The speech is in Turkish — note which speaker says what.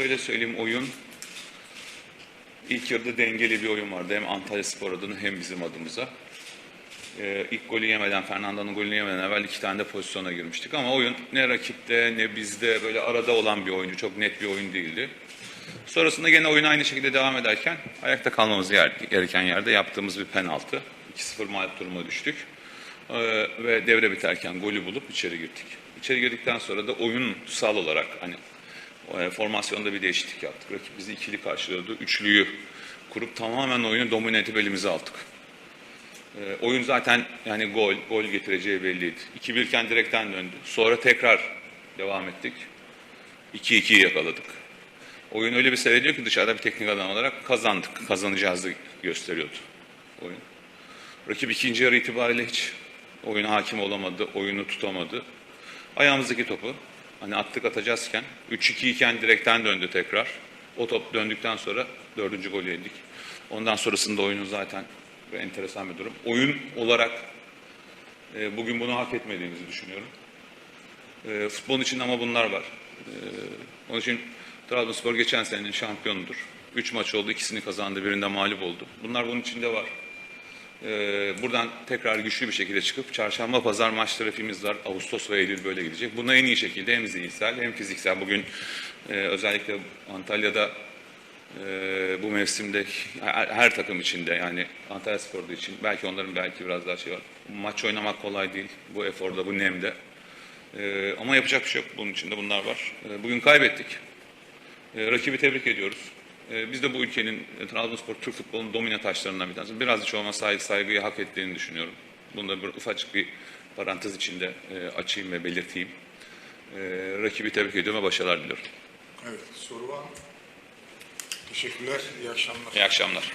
Speaker 1: şöyle söyleyeyim oyun ilk yarıda dengeli bir oyun vardı. Hem Antalya Spor adına hem bizim adımıza. Ee, ilk golü yemeden, Fernando'nun golünü yemeden evvel iki tane de pozisyona girmiştik. Ama oyun ne rakipte ne bizde böyle arada olan bir oyuncu. Çok net bir oyun değildi. Sonrasında gene oyun aynı şekilde devam ederken ayakta kalmamız gereken yerde yaptığımız bir penaltı. 2-0 mağlup duruma düştük. Ee, ve devre biterken golü bulup içeri girdik. İçeri girdikten sonra da oyunsal olarak hani e, formasyonda bir değişiklik yaptık. Rakip bizi ikili karşılıyordu. Üçlüyü kurup tamamen oyunu domine edip elimize aldık. E, oyun zaten yani gol, gol getireceği belliydi. 2-1 iken direkten döndü. Sonra tekrar devam ettik. 2-2'yi yakaladık. Oyun öyle bir seyrediyor ki dışarıda bir teknik adam olarak kazandık. Kazanacağızı gösteriyordu oyun. Rakip ikinci yarı itibariyle hiç oyuna hakim olamadı, oyunu tutamadı. Ayağımızdaki topu hani attık atacağızken 3-2 iken direkten döndü tekrar. O top döndükten sonra dördüncü golü yedik. Ondan sonrasında oyunun zaten enteresan bir durum. Oyun olarak e, bugün bunu hak etmediğimizi düşünüyorum. E, futbolun içinde ama bunlar var. E, onun için Trabzonspor geçen senenin şampiyonudur. Üç maç oldu, ikisini kazandı, birinde mağlup oldu. Bunlar bunun içinde var. Ee, buradan tekrar güçlü bir şekilde çıkıp çarşamba pazar maç trafiğimiz var. Ağustos ve Eylül böyle gidecek. Bunu en iyi şekilde hem zihinsel hem fiziksel. Bugün e, özellikle Antalya'da e, bu mevsimde her, takım içinde yani Antalya Spor'da için belki onların belki biraz daha şey var. Maç oynamak kolay değil. Bu eforda, bu nemde. E, ama yapacak bir şey yok. Bunun içinde bunlar var. Bugün kaybettik. Rakibi tebrik ediyoruz. E, biz de bu ülkenin e, Trabzonspor Türk futbolunun domine taşlarından bir tanesi. Biraz hiç saygı, saygıyı hak ettiğini düşünüyorum. Bunu da bir ufacık bir parantez içinde e, açayım ve belirteyim. E, rakibi tebrik ediyorum ve başarılar diliyorum.
Speaker 2: Evet, soru var mı? Teşekkürler, iyi akşamlar.
Speaker 1: İyi akşamlar.